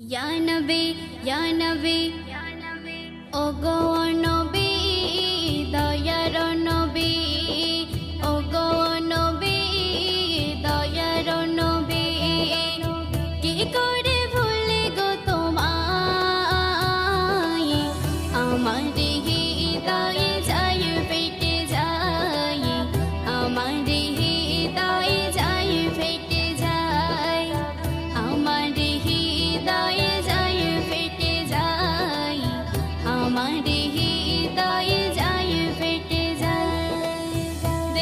Yanabe, Yanabe, Yanabe, Ogo, no.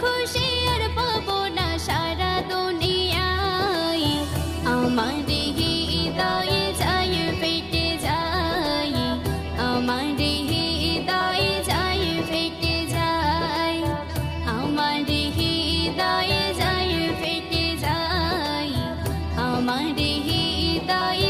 খুশি আর পাবো না সারা দুনিয়ায়। আমার হৃদয়ে যায় ফেটে যায়। আমার যায় ফেটে যায়। আমার হৃদয়ে যায় ফেটে যায়। আমার হৃদয়ে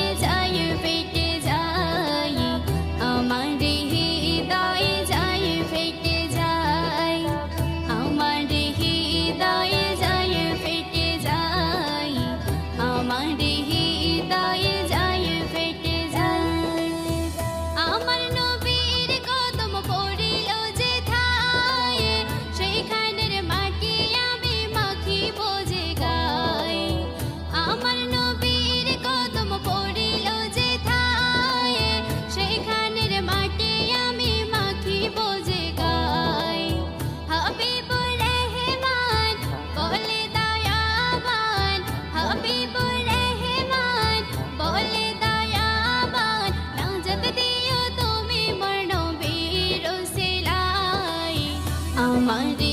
my dear.